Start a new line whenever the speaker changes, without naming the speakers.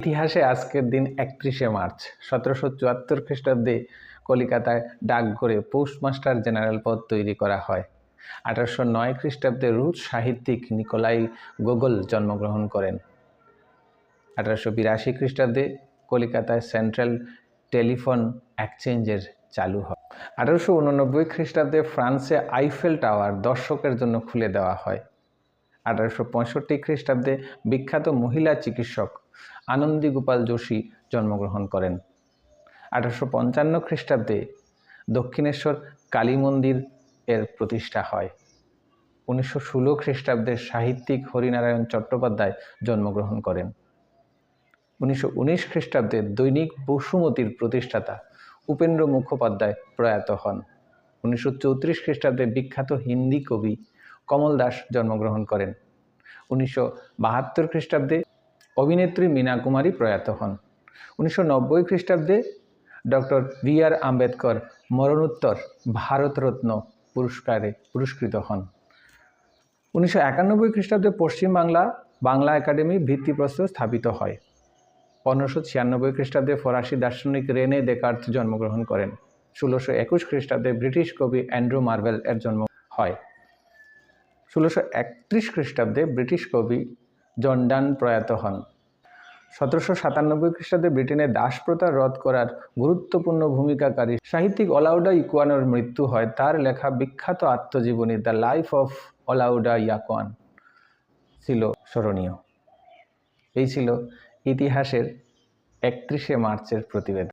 ইতিহাসে আজকের দিন একত্রিশে মার্চ, সতেরোশো চুয়াত্তর খ্রিস্টাব্দে কলিকাতায় ডাকঘরে পোস্টমাস্টার জেনারেল পদ তৈরি করা হয়। আঠারোশো নয় খ্রিস্টাব্দে রুশ সাহিত্যিক নিকোলাই গোগল জন্মগ্রহণ করেন। আঠারোশো বিরাশি খ্রিস্টাব্দে কলিকাতায় সেন্ট্রাল টেলিফোন এক্সচেঞ্জের চালু হয়। আঠারোশো উননব্বই খ্রিস্টাব্দে ফ্রান্সে আইফেল টাওয়ার দর্শকের জন্য খুলে দেওয়া হয়। আঠারোশো পঁয়ষট্টি খ্রিস্টাব্দে বিখ্যাত মহিলা চিকিৎসক আনন্দী গোপাল যোশী জন্মগ্রহণ করেন। আঠারোশো পঞ্চান্ন খ্রিস্টাব্দে দক্ষিণেশ্বর কালী মন্দির এর প্রতিষ্ঠা হয়। উনিশশো ষোলো খ্রিস্টাব্দে সাহিত্যিক হরিনারায়ণ চট্টোপাধ্যায় জন্মগ্রহণ করেন। উনিশশো উনিশ খ্রিস্টাব্দে দৈনিক বসুমতীর প্রতিষ্ঠাতা উপেন্দ্র মুখোপাধ্যায় প্রয়াত হন। উনিশশো চৌত্রিশ খ্রিস্টাব্দে বিখ্যাত হিন্দি কবি কমল দাস জন্মগ্রহণ করেন। উনিশশো বাহাত্তর খ্রিস্টাব্দে অভিনেত্রী মীনা কুমারী প্রয়াত হন। উনিশশো নব্বই খ্রিস্টাব্দে ডক্টর বি আর আম্বেদকর মরণোত্তর ভারতরত্ন পুরস্কারে পুরস্কৃত হন। উনিশশো একানব্বই খ্রিস্টাব্দে পশ্চিমবাংলা বাংলা একাডেমি ভিত্তিপ্রস্তর স্থাপিত হয়। পনেরোশো ছিয়ানব্বই খ্রিস্টাব্দে ফরাসি দার্শনিক রেনে দেকার্থ জন্মগ্রহণ করেন। ষোলোশো একুশ খ্রিস্টাব্দে ব্রিটিশ কবি অ্যান্ড্রু মার্ভেল এর জন্ম হয়। ষোলোশো একত্রিশ খ্রিস্টাব্দে ব্রিটিশ কবি জন ডান প্রয়াত হন। সতেরোশো সাতানব্বই খ্রিস্টাব্দে ব্রিটেনে দাসপ্রথা রদ করার গুরুত্বপূর্ণ ভূমিকাকারী সাহিত্যিক অলাউডা ইকুয়ানোর মৃত্যু হয়, তার লেখা বিখ্যাত আত্মজীবনী the life of Olaudah Equiano ছিল স্মরণীয়। এই ছিল ইতিহাসের একত্রিশে মার্চের প্রতিবেদন।